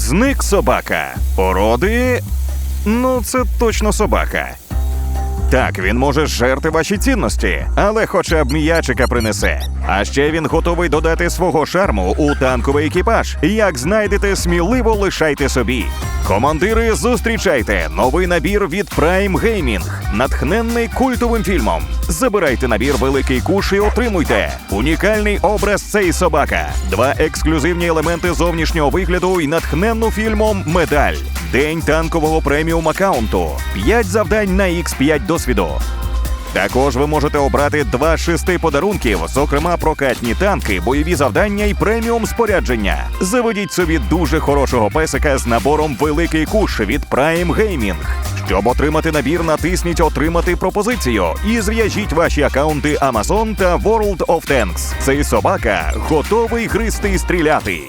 Зник собака. Породи. Ну, це точно собака. Так, він може зжерти ваші цінності, але хоча б м'ячика принесе. А ще він готовий додати свого шарму у танковий екіпаж. Як знайдете, сміливо лишайте собі. Командири, зустрічайте новий набір від Prime Gaming, натхненний культовим фільмом. Забирайте набір Великий Куш і отримуйте унікальний образ цей собака, два ексклюзивні елементи зовнішнього вигляду і натхненну фільмом Медаль. День танкового преміум аккаунту. 5 завдань на X5 досвіду. Також ви можете обрати два шести подарунків, зокрема прокатні танки, бойові завдання і преміум спорядження. Заведіть собі дуже хорошого песика з набором Великий Куш від Prime Gaming. Щоб отримати набір, натисніть Отримати пропозицію і зв'яжіть ваші акаунти Amazon та World of Tanks. Цей собака готовий гристи і стріляти.